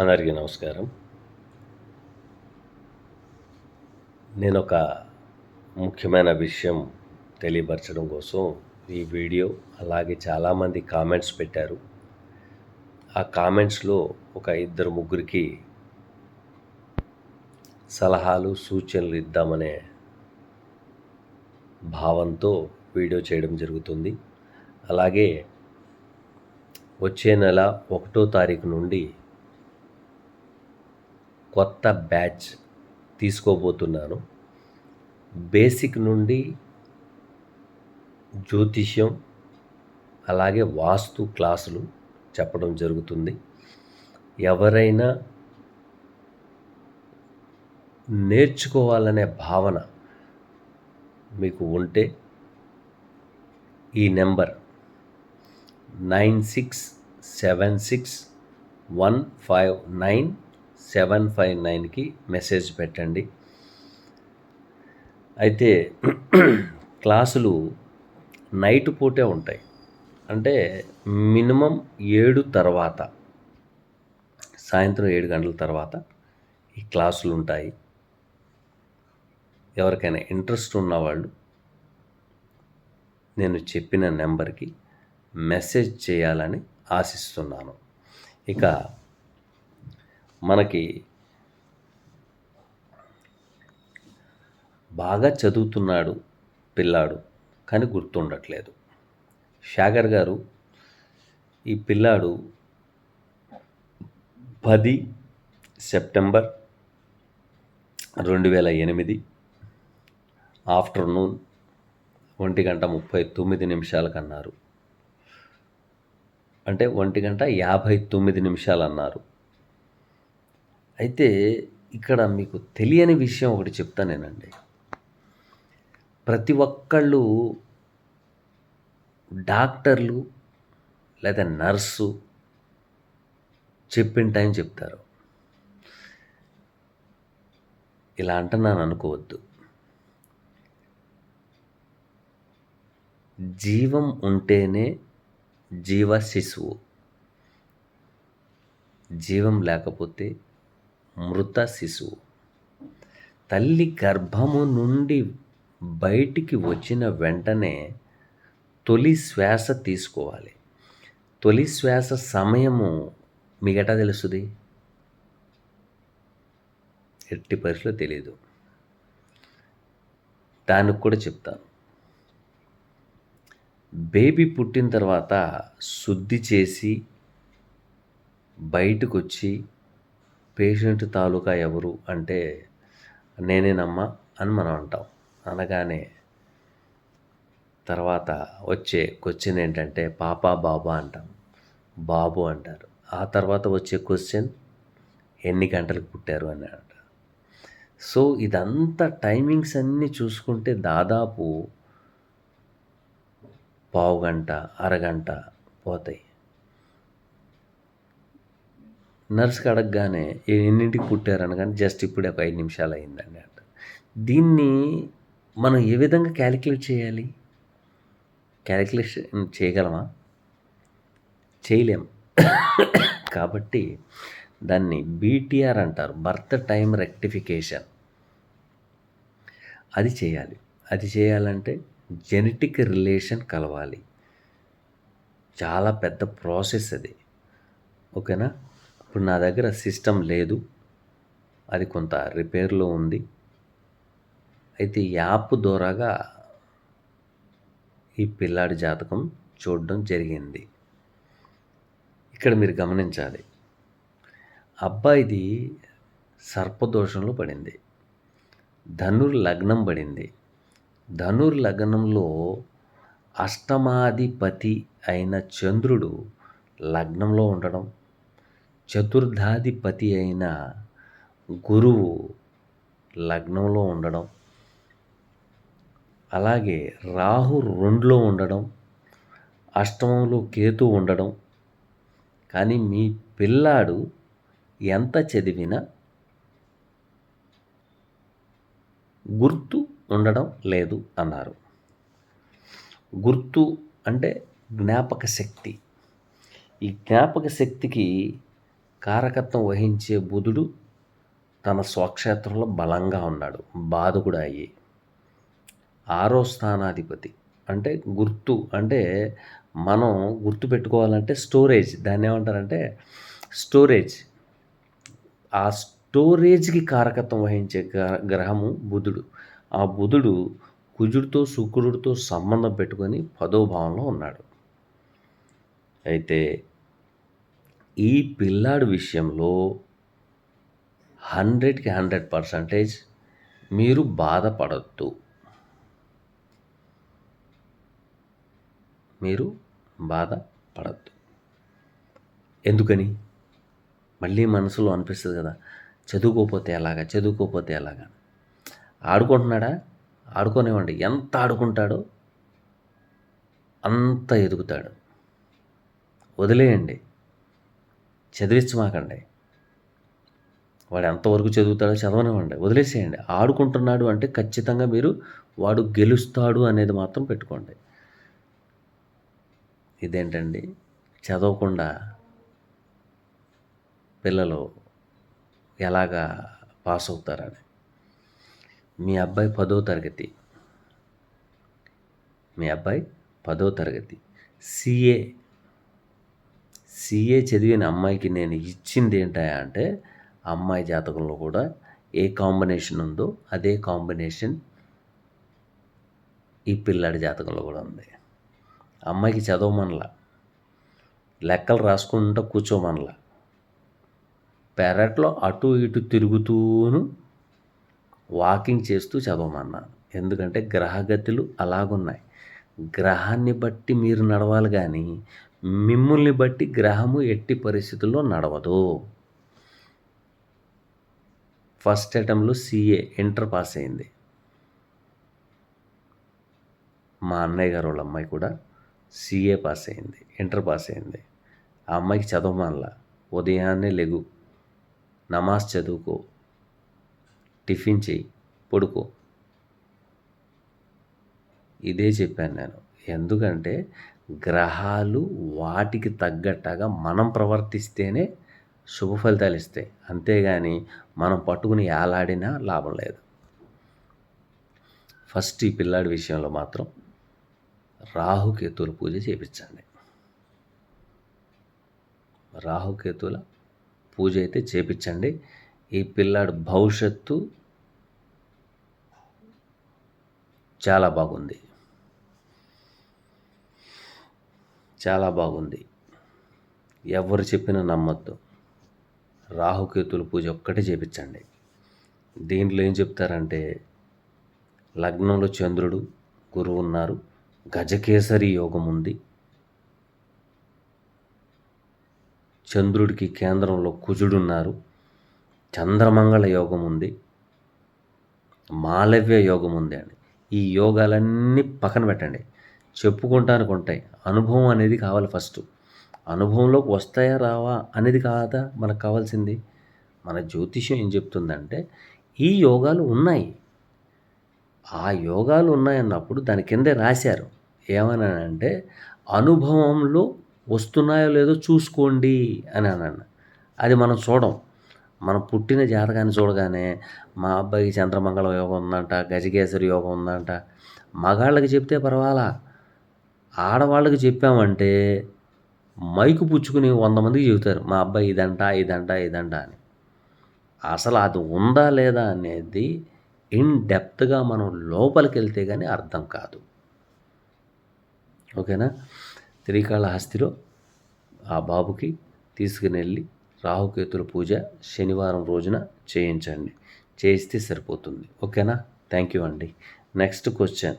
అందరికీ నమస్కారం. నేను ఒక ముఖ్యమైన విషయం తెలియపరచడం కోసం ఈ వీడియో అలాగే చాలామంది కామెంట్స్ పెట్టారు. ఆ కామెంట్స్లో ఒక ఇద్దరు ముగ్గురికి సలహాలు సూచనలు ఇద్దామనే భావంతో వీడియో చేయడం జరుగుతుంది. అలాగే వచ్చే నెల ఒకటో తారీఖు నుండి కొత్త బ్యాచ్ తీసుకోబోతున్నాను. బేసిక్ నుండి జ్యోతిష్యం అలాగే వాస్తు క్లాసులు చెప్పడం జరుగుతుంది. ఎవరైనా నేర్చుకోవాలనే భావన మీకు ఉంటే ఈ number nine six seven six one five nine seven five నైన్కి మెసేజ్ పెట్టండి. అయితే క్లాసులు నైట్ పూటే ఉంటాయి. అంటే మినిమం ఏడు తర్వాత సాయంత్రం ఏడు గంటల తర్వాత ఈ క్లాసులు ఉంటాయి. ఎవరికైనా ఇంట్రెస్ట్ ఉన్నవాళ్ళు నేను చెప్పిన నెంబర్కి మెసేజ్ చేయాలని ఆశిస్తున్నాను. ఇక మనకి బాగా చదువుతున్నాడు పిల్లాడు కానీ గుర్తుండట్లేదు. షాగర్ గారు ఈ పిల్లాడు పది సెప్టెంబర్ రెండు వేల ఎనిమిది ఆఫ్టర్నూన్ ఒంటి గంట ముప్పై తొమ్మిది నిమిషాలకు అన్నారు అంటే ఒంటి గంట యాభై తొమ్మిది నిమిషాలు అన్నారు. అయితే ఇక్కడ మీకు తెలియని విషయం ఒకటి చెప్తా నేనండి. ప్రతి ఒక్కళ్ళు డాక్టర్లు లేదా నర్సు చెప్పిన టైం చెప్తారు. ఇలా అంటున్నాను అనుకోవద్దు. జీవం ఉంటేనే జీవ శిశువు. జీవం లేకపోతే మృత శిశువు. తల్లి గర్భము నుండి బయటికి వచ్చిన వెంటనే తొలి శ్వాస తీసుకోవాలి. తొలి శ్వాస సమయము మీకెటా తెలుస్తుంది? ఎట్టి పరిస్థితిలో తెలియదు దానికి కూడా చెప్తాను. బేబీ పుట్టిన తర్వాత శుద్ధి చేసి బయటకు వచ్చి పేషెంట్ తాలూకా ఎవరు అంటే నేనేనమ్మా అని మనం అంటాం. అనగానే తర్వాత వచ్చే క్వశ్చన్ ఏంటంటే పాపా బాబా అంటాం. బాబు అంటారు. ఆ తర్వాత వచ్చే క్వశ్చన్ ఎన్ని గంటలకు పుట్టారు అని అంట సో ఇదంతా టైమింగ్స్ అన్నీ చూసుకుంటే దాదాపు పావు గంట అరగంట పోతాయి. నర్స్కి అడగగానే ఎన్నింటికి పుట్టారనగానే జస్ట్ ఇప్పుడే ఒక ఐదు నిమిషాలు అయిందండి అంట. దీన్ని మనం ఏ విధంగా క్యాలిక్యులేట్ చేయాలి? క్యాలిక్యులేషన్ చేయగలమా? చేయలేం. కాబట్టి దాన్ని బీటీఆర్ అంటారు. Birth time rectification. అది చేయాలి. అది చేయాలంటే జెనెటిక్ రిలేషన్ కలవాలి. చాలా పెద్ద ప్రాసెస్ అది. ఓకేనా? ఇప్పుడు నా దగ్గర సిస్టమ్ లేదు. అది కొంత రిపేర్లో ఉంది. అయితే యాప్ ద్వారాగా ఈ పిల్లాడి జాతకం చూడడం జరిగింది. ఇక్కడ మీరు గమనించాలి. అబ్బాయిది సర్పదోషంలో పడింది. ధనుర్ లగ్నం పడింది. ధనుర్ లగ్నంలో అష్టమాధిపతి అయిన చంద్రుడు లగ్నంలో ఉండడం చతుర్థాధిపతి అయిన గురువు లగ్నంలో ఉండడం అలాగే రాహు రెండులో ఉండడం అష్టమంలో కేతు ఉండడం. కానీ మీ పిల్లాడు ఎంత చదివినా గుర్తు ఉండడం లేదు అన్నారు. గుర్తు అంటే జ్ఞాపక శక్తి ఈ జ్ఞాపక శక్తికి కారకత్వం వహించే బుధుడు తన స్వక్షేత్రంలో బలంగా ఉన్నాడు బాధకుడు అయ్యి. ఆరో స్థానాధిపతి అంటే గుర్తు అంటే మనం గుర్తు పెట్టుకోవాలంటే స్టోరేజ్. దాన్ని ఏమంటారంటే స్టోరేజ్. ఆ స్టోరేజ్కి కారకత్వం వహించే గ్రహము బుధుడు. ఆ బుధుడు కుజుడితో శుక్రుడితో సంబంధం పెట్టుకొని పదో భావంలో ఉన్నాడు. అయితే ఈ పిల్లాడు విషయంలో హండ్రెడ్కి హండ్రెడ్ పర్సంటేజ్ మీరు బాధపడద్దు. మీరు బాధపడద్దు. ఎందుకని? మళ్ళీ మనసులో అనిపిస్తుంది కదా చదువుకోపోతే ఎలాగా చదువుకోపోతే ఎలాగా? ఆడుకుంటున్నాడా? ఆడుకోనివ్వండి. ఎంత ఆడుకుంటాడో అంత ఎదుగుతాడు. వదిలేయండి. చదివించమాకండి. వాడు ఎంతవరకు చదువుతాడో చదవనివ్వండి. వదిలేసేయండి. ఆడుకుంటున్నాడు అంటే ఖచ్చితంగా మీరు వాడు గెలుస్తాడు అనేది మాత్రం పెట్టుకోండి. ఇదేంటండి? చదవకుండా పిల్లలు ఎలాగా పాస్ అవుతారని. మీ అబ్బాయి పదో తరగతి. మీ అబ్బాయి పదో తరగతి. సిఏ సిఏ చదివిన అమ్మాయికి నేను ఇచ్చింది ఏంటా అంటే అమ్మాయి జాతకంలో కూడా ఏ కాంబినేషన్ ఉందో అదే కాంబినేషన్ ఈ పిల్లాడి జాతకంలో కూడా ఉంది. అమ్మాయికి చదవమనలా. లెక్కలు రాసుకుంటూ కూర్చోమనలా. పెరట్లో అటు ఇటు తిరుగుతూను వాకింగ్ చేస్తూ చదవమన్నాను ఎందుకంటే గ్రహగతులు అలాగున్నాయి. గ్రహాన్ని బట్టి మీరు నడవాలి కానీ మిమ్మల్ని బట్టి గ్రహము ఎట్టి పరిస్థితుల్లో నడవదు. ఫస్ట్ అటెంప్ట్లో సిఏ ఇంటర్ పాస్ అయింది. మా అన్నయ్య గారు వాళ్ళ అమ్మాయి కూడా సిఏ పాస్ అయింది ఇంటర్ పాస్ అయింది. ఆ అమ్మాయికి చదవమనలా. ఉదయాన్నే లెగు. నమాజ్ చదువుకో. టిఫిన్ చేయి పడుకో. ఇదే చెప్పాను నేను. ఎందుకంటే గ్రహాలు వాటికి తగ్గట్టుగా మనం ప్రవర్తిస్తేనే శుభ ఫలితాలు ఇస్తాయి. అంతేగాని మనం పట్టుకుని ఏలాడినా లాభం లేదు. ఫస్ట్ ఈ పిల్లాడి విషయంలో మాత్రం రాహుకేతువుల పూజ చేయించండి రాహుకేతువుల పూజ అయితే చేపించండి. ఈ పిల్లాడు భవిష్యత్తు చాలా బాగుంది. చాలా బాగుంది. ఎవరు చెప్పినా నమ్మద్దు. రాహుకేతుల పూజ ఒక్కటే చేపించండి. దీంట్లో ఏం చెప్తారంటే లగ్నంలో చంద్రుడు గురువు ఉన్నారు గజకేసరి యోగం ఉంది. చంద్రుడికి కేంద్రంలో కుజుడున్నారు చంద్రమంగళ యోగం ఉంది. మాలవ్య యోగం ఉంది అండి ఈ యోగాలన్నీ పక్కన పెట్టండి. చెప్పుకుంటానికి ఉంటాయి అనుభవం అనేది కావాలి ఫస్ట్. అనుభవంలోకి వస్తాయా రావా అనేది కాదా మనకు కావాల్సింది? మన జ్యోతిష్యం ఏం చెప్తుందంటే ఈ యోగాలు ఉన్నాయి. ఆ యోగాలు ఉన్నాయన్నప్పుడు దాని కిందే రాశారు. ఏమనంటే అనుభవంలో వస్తున్నాయో లేదో చూసుకోండి అని అన్నాను. అది మనం చూడం. మనం పుట్టిన జాతకాన్ని చూడగానే మా అబ్బాయికి చంద్రమంగళ యోగం ఉందంట గజకేసరి యోగం ఉందంట. మగాళ్ళకి చెప్తే పర్వాలా? ఆడవాళ్ళకి చెప్పామంటే మైకు పుచ్చుకుని వంద మందికి చెబుతారు మా అబ్బాయి ఇదంట ఇదంట ఇదంట అని. అసలు అది ఉందా లేదా అనేది ఇన్ డెప్త్గా మనం లోపలికి వెళ్తే కానీ అర్థం కాదు. ఓకేనా? శ్రీకాళహస్తిలో ఆ బాబుకి తీసుకుని వెళ్ళి రాహుకేతుల పూజ శనివారం రోజున చేయించండి. చేయిస్తే సరిపోతుంది. ఓకేనా? థ్యాంక్ యూ అండి. Next question.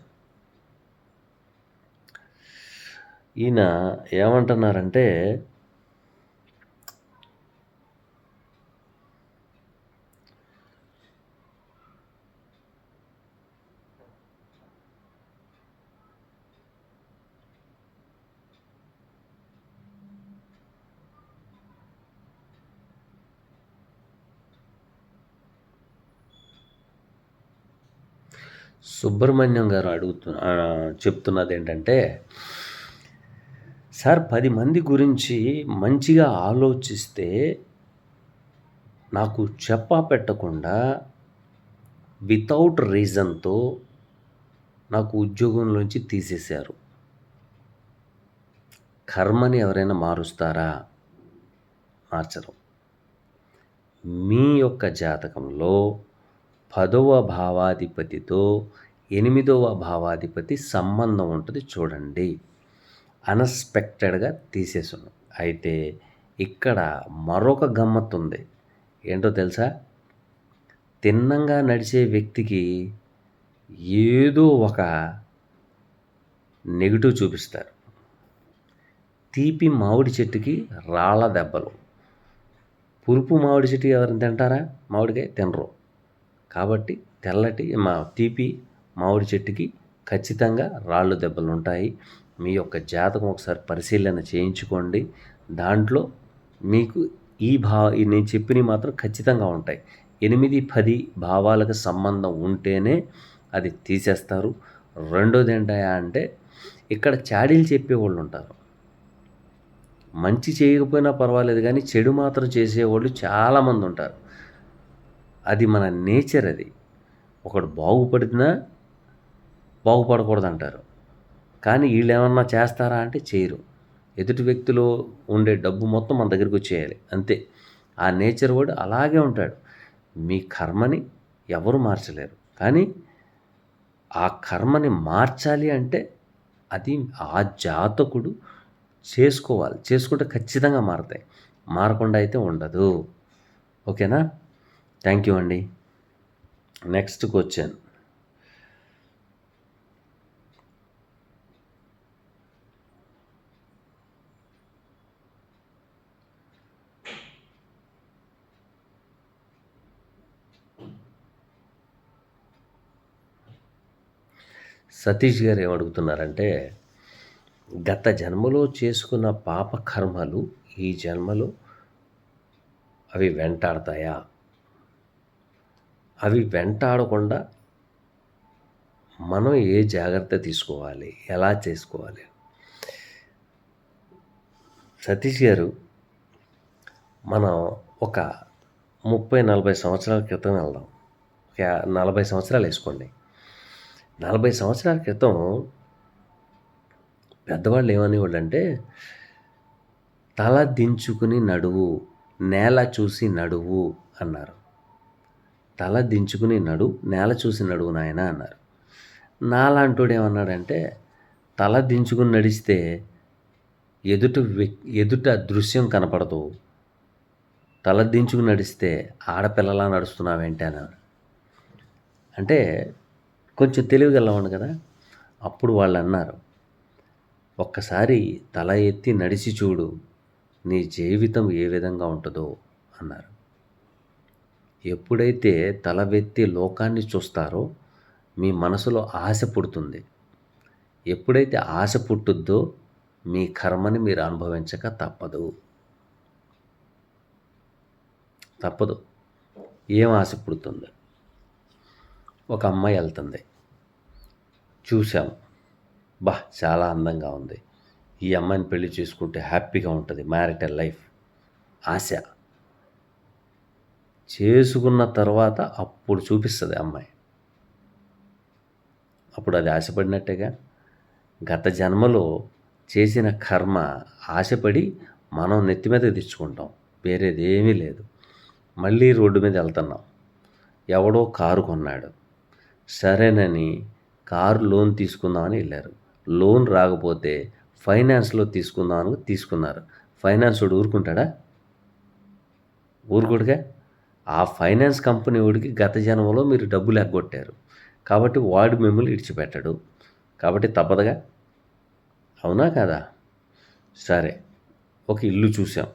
ఈయన ఏమంటున్నారంటే సుబ్రహ్మణ్యం గారు అడుగుతు చెప్తున్నది ఏంటంటే సార్ పది మంది గురించి మంచిగా ఆలోచిస్తే నాకు చెప్పా పెట్టకుండా వితౌట్ రీజన్తో నాకు ఉద్యోగంలోంచి తీసేశారు. కర్మని ఎవరైనా మారుస్తారా? మార్చరు. మీ యొక్క జాతకంలో పదవ భావాధిపతితో ఎనిమిదవ భావాధిపతి సంబంధం ఉంటుంది చూడండి. అన్ఎక్స్పెక్టెడ్గా తీసేసాను అయితే ఇక్కడ మరొక గమ్మత్తు ఉంది ఏంటో తెలుసా? తిన్నంగా నడిచే వ్యక్తికి ఏదో ఒక నెగిటివ్ చూపిస్తారు. తీపి మామిడి చెట్టుకి రాళ్ళ దెబ్బలు. పురుపు మామిడి చెట్టు ఎవరైనా తింటారా? మామిడికాయ తినరు. కాబట్టి తెల్లటి మా తీపి మామిడి చెట్టుకి ఖచ్చితంగా రాళ్ళు దెబ్బలు ఉంటాయి మీ యొక్క జాతకం ఒకసారి పరిశీలన చేయించుకోండి. దాంట్లో మీకు ఈ భా నేను చెప్పినవి మాత్రం ఖచ్చితంగా ఉంటాయి. ఎనిమిది పది భావాలకు సంబంధం ఉంటేనే అది తీసేస్తారు. రెండోది ఏంటయా అంటే ఇక్కడ చాడీలు చెప్పేవాళ్ళు ఉంటారు. మంచి చేయకపోయినా పర్వాలేదు కానీ చెడు మాత్రం చేసేవాళ్ళు చాలామంది ఉంటారు. అది మన నేచర్ అది. ఒకడు బాగుపడినా బాగుపడకూడదు అంటారు కానీ వీళ్ళు ఏమన్నా చేస్తారా అంటే చేయరు. ఎదుటి వ్యక్తిలో ఉండే డబ్బు మొత్తం మన దగ్గరికి వచ్చేయాలి. అంతే. ఆ నేచర్ వాడు అలాగే ఉంటాడు. మీ కర్మని ఎవరు మార్చలేరు. కానీ ఆ కర్మని మార్చాలి అంటే అది ఆ జాతకుడు చేసుకోవాలి. చేసుకుంటే ఖచ్చితంగా మారతాయి. మారకుండా అయితే ఉండదు. ఓకేనా? థ్యాంక్ యూ అండి. నెక్స్ట్ వచ్చాను సతీష్ గారు ఏమడుగుతున్నారంటే గత జన్మలో చేసుకున్న పాప కర్మలు ఈ జన్మలో అవి వెంటాడతాయా? అవి వెంటాడకుండా మనం ఏ జాగ్రత్త తీసుకోవాలి? ఎలా చేసుకోవాలి? సతీష్ గారు మనం ఒక ముప్పై నలభై సంవత్సరాల క్రితం వెళ్దాం. నలభై సంవత్సరాలు వేసుకోండి. నలభై సంవత్సరాల క్రితం పెద్దవాళ్ళు ఏమనేవాళ్ళు అంటే తల దించుకుని నడువు నేల చూసి నడువు అన్నారు. తల దించుకుని నడు నేల చూసి నడువు నాయన అన్నారు. నాలాంటోడు ఏమన్నాడంటే తల దించుకుని నడిస్తే ఎదుట ఎదుట దృశ్యం కనపడదు. తల దించుకుని నడిస్తే ఆడపిల్లలా నడుస్తున్నావేంటి అన్నాడు. అంటే కొంచెం తెలివిగలవాడు కదా? అప్పుడు వాళ్ళు అన్నారు ఒక్కసారి తల ఎత్తి నడిచి చూడు నీ జీవితం ఏ విధంగా ఉంటుందో అన్నారు. ఎప్పుడైతే తల వెత్తి లోకాన్ని చూస్తారో మీ మనసులో ఆశ పుడుతుంది. ఎప్పుడైతే ఆశ పుట్టుద్దో మీ కర్మని మీరు అనుభవించక తప్పదు. తప్పదు. ఏం ఆశ పుడుతుంది? ఒక అమ్మాయి వెళ్తుంది. చూసాం బా చాలా అందంగా ఉంది. ఈ అమ్మాయిని పెళ్ళి చేసుకుంటే హ్యాపీగా ఉంటుంది. Marital life. ఆశ. చేసుకున్న తర్వాత అప్పుడు చూపిస్తుంది అమ్మాయి. అప్పుడు అది ఆశపడినట్టేగా గత జన్మలో చేసిన కర్మ ఆశపడి మనం నెత్తి మీద తెచ్చుకుంటాం. వేరేది ఏమీ లేదు. మళ్ళీ రోడ్డు మీద వెళ్తున్నాం. ఎవడో కారు కొన్నాడు. సరేనని కారు లోన్ తీసుకుందామని వెళ్ళారు. లోన్ రాకపోతే ఫైనాన్స్లో తీసుకుందామని తీసుకున్నారు. ఫైనాన్స్ వాడు ఊరుకుంటాడా? ఊరుకోడుగా? ఆ ఫైనాన్స్ కంపెనీ వాడికి గత జన్మలో మీరు డబ్బులు ఎగ్గొట్టారు కాబట్టి వాడు మిమ్మల్ని ఇడిచిపెట్టాడు. కాబట్టి తప్పదుగా? అవునా కదా? సరే ఒక ఇల్లు చూసాం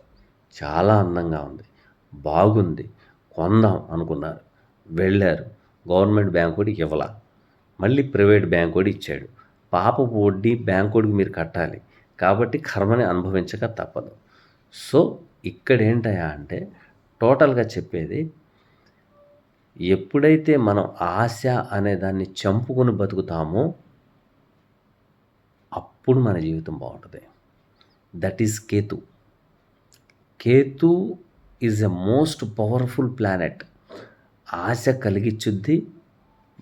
చాలా అందంగా ఉంది. బాగుంది. కొందాం అనుకున్నారు. వెళ్ళారు. గవర్నమెంట్ బ్యాంక్ కూడా ఇవ్వాల. మళ్ళీ ప్రైవేట్ బ్యాంక్ కూడా ఇచ్చాడు. పాపపు వడ్డీ బ్యాంకుడికి మీరు కట్టాలి. కాబట్టి కర్మని అనుభవించక తప్పదు. సో ఇక్కడ ఏంటయా అంటే టోటల్గా చెప్పేది ఎప్పుడైతే మనం ఆశ అనే దాన్ని చంపుకొని బతుకుతామో అప్పుడు మన జీవితం బాగుంటుంది. That is Ketu. Ketu is a most powerful planet. ఆశ కలిగించుద్ది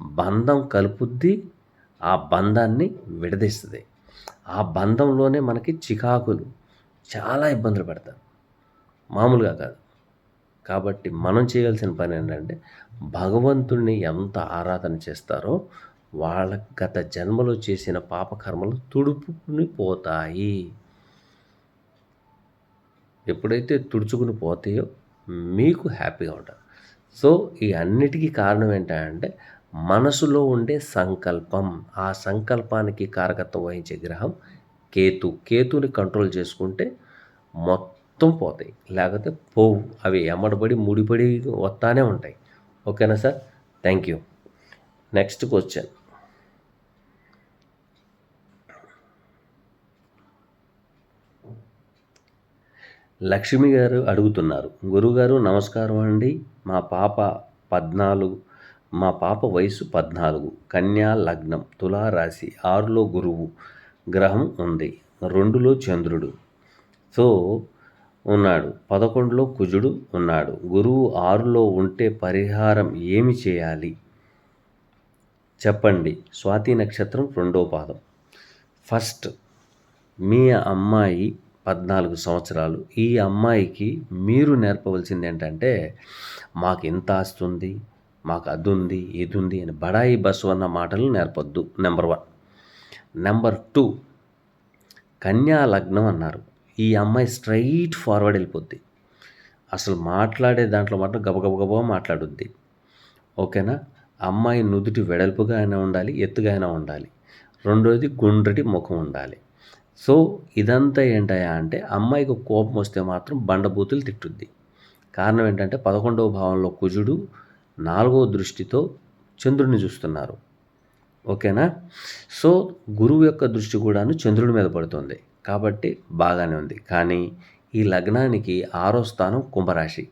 బంధం కలుపుద్ది ఆ బంధాన్ని విడదీస్తుంది. ఆ బంధంలోనే మనకి చికాకులు చాలా ఇబ్బందులు పెడతారు మామూలుగా కాదు. కాబట్టి మనం చేయాల్సిన పని ఏంటంటే భగవంతుణ్ణి ఎంత ఆరాధన చేస్తారో వాళ్ళ గత జన్మలో చేసిన పాపకర్మలు తుడుపుకుని పోతాయి. ఎప్పుడైతే తుడుచుకుని పోతాయో మీకు హ్యాపీగా ఉంటారు. సో ఈ అన్నిటికీ కారణం ఏంటంటే మనసులో ఉండే సంకల్పం. ఆ సంకల్పానికి కారకత్వం వహించే గ్రహం కేతు. కేతుని కంట్రోల్ చేసుకుంటే మొత్తం పోతాయి. లేకపోతే పోవు. అవి ఎమ్మడబడి ముడిపడి వస్తానే ఉంటాయి. ఓకేనా sir? Thank you. Next question. Lakshmi గారు అడుగుతున్నారు. గురుగారు నమస్కారం అండి. మా పాప పద్నాలుగు మా పాప వయసు పద్నాలుగు కన్యా లగ్నం తులారాశి ఆరులో గురువు గ్రహం ఉంది రెండులో చంద్రుడు. సో ఉన్నాడు. పదకొండులో కుజుడు ఉన్నాడు. గురువు ఆరులో ఉంటే పరిహారం ఏమి చేయాలి? చెప్పండి. స్వాతి నక్షత్రం రెండో పాదం. ఫస్ట్ మీ అమ్మాయి పద్నాలుగు సంవత్సరాలు. ఈ అమ్మాయికి మీరు నేర్పవలసింది ఏంటంటే మాకు ఎంత ఆస్తుంది మాకు అది ఉంది ఇది ఉంది అని బడాయి బస్సు అన్న మాటలు నేర్పొద్దు. నెంబర్ వన్ నెంబర్ టూ కన్యా లగ్నం అన్నారు. ఈ అమ్మాయి స్ట్రైట్ ఫార్వర్డ్ వెళ్ళిపోద్ది. అసలు మాట్లాడే దాంట్లో మాత్రం గబగబగబా మాట్లాడుద్ది. ఓకేనా? అమ్మాయి నుదుటి వెడల్పుగా అయినా ఉండాలి ఎత్తుగా అయినా ఉండాలి. రెండోది గుండ్రటి ముఖం ఉండాలి. సో ఇదంతా ఏంటయా అంటే అమ్మాయికి కోపం వస్తే మాత్రం బండబూతులు తిట్టుద్ది. కారణం ఏంటంటే పదకొండవ భావంలో కుజుడు నాలుగవ దృష్టితో చంద్రుడిని చూస్తున్నారు. ఓకేనా? సో గురువు యొక్క దృష్టి కూడాను చంద్రుడి మీద పడుతుంది. కాబట్టి బాగానే ఉంది. కానీ ఈ లగ్నానికి ఆరో స్థానం కుంభరాశి.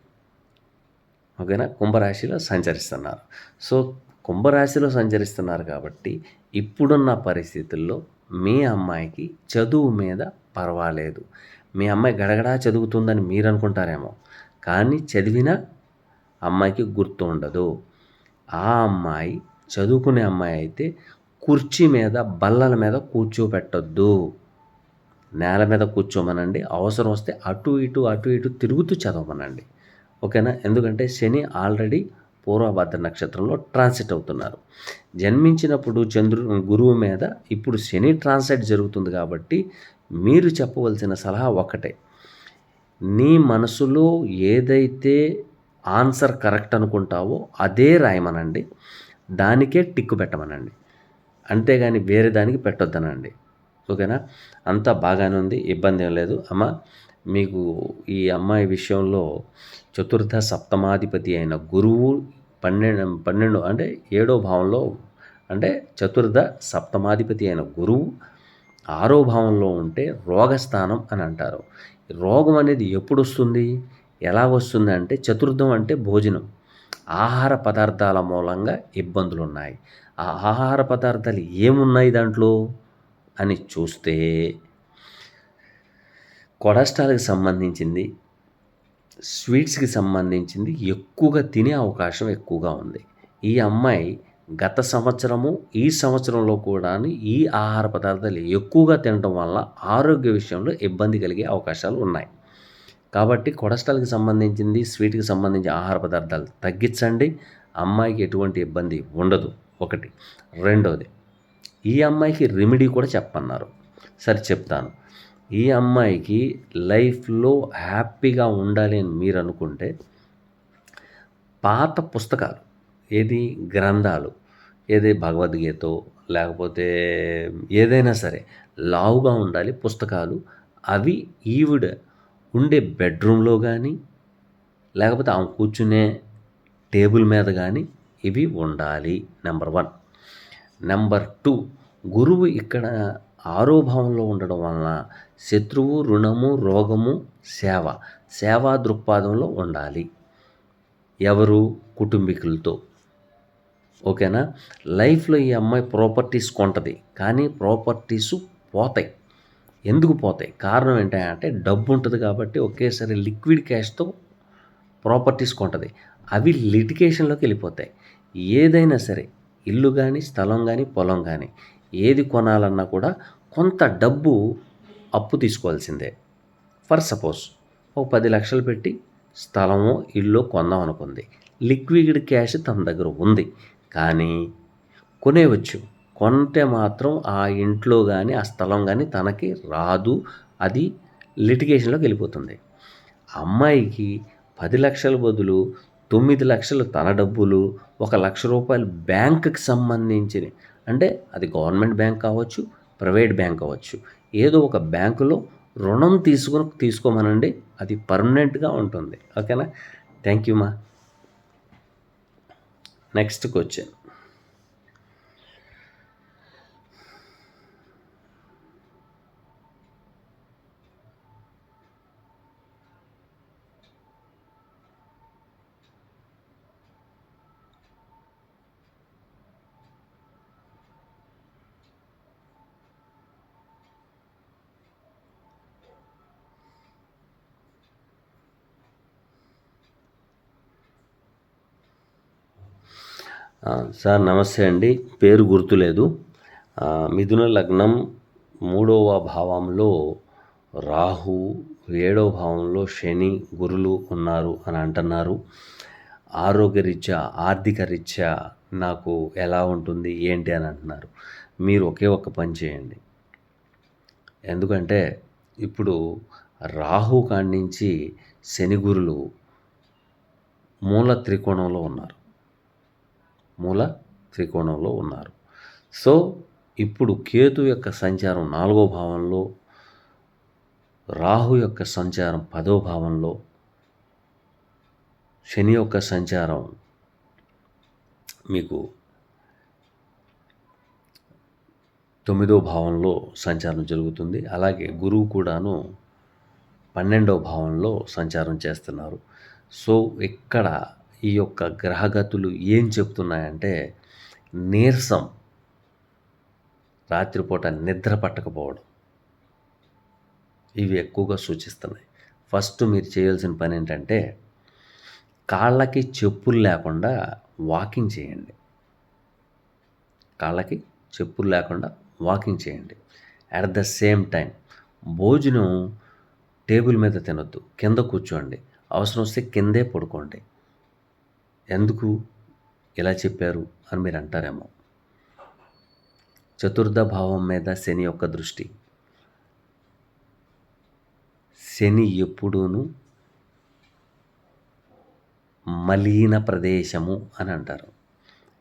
ఓకేనా? కుంభరాశిలో సంచరిస్తున్నారు. సో కుంభరాశిలో సంచరిస్తున్నారు కాబట్టి ఇప్పుడున్న పరిస్థితుల్లో మీ అమ్మాయికి చదువు మీద పర్వాలేదు. మీ అమ్మాయి గడగడా చదువుతుందని మీరు అనుకుంటారేమో కానీ చదివినా అమ్మాయికి గుర్తు ఉండదు. ఆ అమ్మాయి చదువుకునే అమ్మాయి అయితే కుర్చీ మీద బల్లల మీద కూర్చోపెట్టద్దు. నేల మీద కూర్చోమనండి. అవసరం వస్తే అటు ఇటు అటు ఇటు తిరుగుతూ చదవమనండి. ఓకేనా? ఎందుకంటే శని ఆల్రెడీ పూర్వభద్ర నక్షత్రంలో ట్రాన్సిట్ అవుతున్నారు. జన్మించినప్పుడు చంద్రు గురువు మీద ఇప్పుడు శని ట్రాన్సిట్ జరుగుతుంది కాబట్టి మీరు చెప్పవలసిన సలహా ఒకటే. నీ మనసులో ఏదైతే ఆన్సర్ కరెక్ట్ అనుకుంటావో అదే రాయమనండి. దానికే టిక్కు పెట్టమనండి. అంతేగాని వేరే దానికి పెట్టొద్దనండి. ఓకేనా? అంతా బాగానే ఉంది ఇబ్బంది ఏం లేదు. అమ్మ మీకు ఈ అమ్మాయి విషయంలో చతుర్థ సప్తమాధిపతి అయిన గురువు పన్నెండు పన్నెండు అంటే ఏడో భావంలో అంటే చతుర్థ సప్తమాధిపతి అయిన గురువు ఆరో భావంలో ఉంటే రోగస్థానం అని అంటారు. రోగం అనేది ఎప్పుడు వస్తుంది? ఎలా వస్తుంది అంటే చతుర్థం అంటే భోజనం. ఆహార పదార్థాల మూలంగా ఇబ్బందులు ఉన్నాయి. ఆ ఆహార పదార్థాలు ఏమున్నాయి దాంట్లో? అని చూస్తే కొలెస్ట్రాల్కి సంబంధించింది స్వీట్స్కి సంబంధించింది ఎక్కువగా తినే అవకాశం ఎక్కువగా ఉంది. ఈ అమ్మాయి గత సంవత్సరము ఈ సంవత్సరంలో కూడా ఈ ఆహార పదార్థాలు ఎక్కువగా తినడం వల్ల ఆరోగ్య విషయంలో ఇబ్బంది కలిగే అవకాశాలు ఉన్నాయి. కాబట్టి కొలెస్ట్రాల్కి సంబంధించింది స్వీట్కి సంబంధించిన ఆహార పదార్థాలు తగ్గించండి. అమ్మాయికి ఎటువంటి ఇబ్బంది ఉండదు. ఒకటి. రెండవది ఈ అమ్మాయికి రెమెడీ కూడా చెప్పన్నారు. సరే చెప్తాను. ఈ అమ్మాయికి లైఫ్లో హ్యాపీగా ఉండాలి అని మీరు అనుకుంటే పాత పుస్తకాలు ఏది గ్రంథాలు ఏది భగవద్గీత లేకపోతే ఏదైనా సరే లావుగా ఉండాలి పుస్తకాలు అవి ఈవిడ ఉండే బెడ్రూమ్లో కానీ లేకపోతే ఆమె కూర్చునే టేబుల్ మీద కానీ ఇవి ఉండాలి నెంబర్ వన్. నెంబర్ టూ గురువు ఇక్కడ ఆరో భావంలో ఉండడం వలన శత్రువు రుణము రోగము సేవ సేవా దృక్పథంలో ఉండాలి. ఎవరు? కుటుంబీకులతో. ఓకేనా? లైఫ్లో ఈ అమ్మాయి ప్రాపర్టీస్ కొంటది కానీ ప్రాపర్టీస్ పోతాయి. ఎందుకు పోతాయి? కారణం ఏంటంటే డబ్బు ఉంటుంది కాబట్టి ఒకేసారి లిక్విడ్ క్యాష్తో ప్రాపర్టీస్ కొంటది. అవి లిటికేషన్లోకి వెళ్ళిపోతాయి. ఏదైనా సరే ఇల్లు కానీ స్థలం కానీ పొలం కానీ ఏది కొనాలన్నా కూడా కొంత డబ్బు అప్పు తీసుకోవాల్సిందే. ఫర్ సపోజ్ ఒక పది లక్షలు పెట్టి స్థలమో ఇల్లు కొందాం అనుకుంది. లిక్విడ్ క్యాష్ తన దగ్గర ఉంది. కానీ కొనేవచ్చు కొంటే మాత్రం ఆ ఇంట్లో కానీ ఆ స్థలం కానీ తనకి రాదు. అది లిటిగేషన్లోకి వెళ్ళిపోతుంది. అమ్మాయికి పది లక్షల బదులు తొమ్మిది లక్షలు తన డబ్బులు ఒక లక్ష రూపాయలు బ్యాంకుకి సంబంధించిన అంటే అది గవర్నమెంట్ బ్యాంక్ కావచ్చు ప్రైవేట్ బ్యాంక్ కావచ్చు. ఏదో ఒక బ్యాంకులో రుణం తీసుకుని తీసుకోమనండి అది పర్మనెంట్గా ఉంటుంది. ఓకేనా? థ్యాంక్ యూ మా. Next question. సార్ నమస్తే అండి. పేరు గుర్తులేదు. మిథున లగ్నం మూడవ భావంలో రాహు ఏడవ భావంలో శని గురులు ఉన్నారు అని అంటున్నారు. ఆరోగ్యరీత్యా ఆర్థిక రీత్యా నాకు ఎలా ఉంటుంది ఏంటి అని అంటున్నారు. మీరు ఒకే ఒక్క పని చేయండి. ఎందుకంటే ఇప్పుడు రాహు కాడి నుంచి శని గురులు మూల త్రికోణంలో ఉన్నారు. మూల త్రికోణంలో ఉన్నారు. సో ఇప్పుడు కేతు యొక్క సంచారం నాలుగో భావంలో రాహు యొక్క సంచారం పదో భావంలో శని యొక్క సంచారం మీకు తొమ్మిదో భావంలో సంచారం జరుగుతుంది. అలాగే గురువు కూడాను పన్నెండవ భావంలో సంచారం చేస్తున్నారు. సో ఇక్కడ ఈ యొక్క గ్రహగతులు ఏం చెప్తున్నాయంటే నీరసం రాత్రిపూట నిద్ర పట్టకపోవడం. ఇవి ఎక్కువగా సూచిస్తున్నాయి. ఫస్ట్ మీరు చేయాల్సిన పని ఏంటంటే కాళ్ళకి చెప్పులు లేకుండా వాకింగ్ చేయండి. కాళ్ళకి చెప్పులు లేకుండా వాకింగ్ చేయండి. అట్ ద సేమ్ టైం భోజనం టేబుల్ మీద తినొద్దు. కింద కూర్చోండి. అవసరం వస్తే కిందే పడుకోండి. ఎందుకు ఇలా చెప్పారు అని మీరు అంటారేమో. చతుర్థ భావం మీద శని యొక్క దృష్టి. శని ఎప్పుడూను మలీన ప్రదేశము అని అంటారు.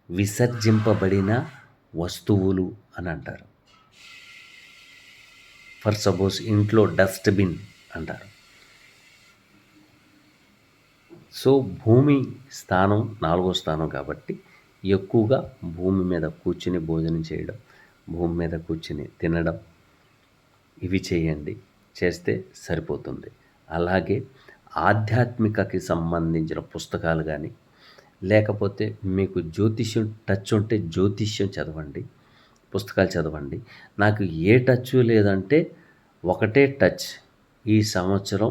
విసర్జింపబడిన వస్తువులు అని అంటారు. ఫర్ సపోజ్ ఇంట్లో డస్ట్బిన్ అంటారు. సో భూమి స్థానం నాలుగో స్థానం కాబట్టి ఎక్కువగా భూమి మీద కూర్చుని భోజనం చేయడం భూమి మీద కూర్చుని తినడం ఇవి చేయండి. చేస్తే సరిపోతుంది. అలాగే ఆధ్యాత్మికకి సంబంధించిన పుస్తకాలు కానీ లేకపోతే మీకు జ్యోతిష్యం టచ్ ఉంటే జ్యోతిష్యం చదవండి పుస్తకాలు చదవండి. నాకు ఏ టచ్ లేదంటే ఒకటే టచ్ ఈ సంవత్సరం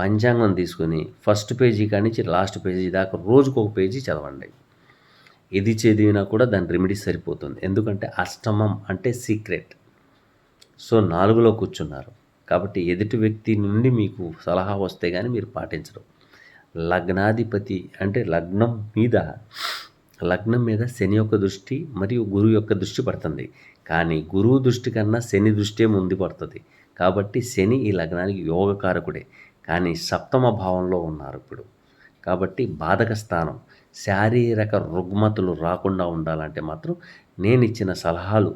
పంచాంగం తీసుకొని ఫస్ట్ పేజీ కానించి లాస్ట్ పేజీ దాకా రోజుకు ఒక పేజీ చదవండి. ఇది చదివినా కూడా దాని రెమెడీ సరిపోతుంది. ఎందుకంటే అష్టమం అంటే సీక్రెట్ సో నాలుగులో కూర్చున్నారు. కాబట్టి ఎదుటి వ్యక్తి నుండి మీకు సలహా వస్తే కానీ మీరు పాటించరు. లగ్నాధిపతి అంటే లగ్నం మీద లగ్నం మీద శని యొక్క దృష్టి మరియు గురువు యొక్క దృష్టి పడుతుంది. కానీ గురువు దృష్టి కన్నా శని దృష్టి ముందు పడుతుంది. కాబట్టి శని ఈ లగ్నానికి యోగకారకుడే. కానీ సప్తమ భావంలో ఉన్నారు ఇప్పుడు. కాబట్టి బాధక స్థానం శారీరక రుగ్మతులు రాకుండా ఉండాలంటే మాత్రం నేను ఇచ్చిన సలహాలు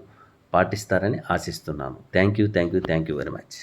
పాటిస్తారని ఆశిస్తున్నాను. Thank you thank you thank you very much.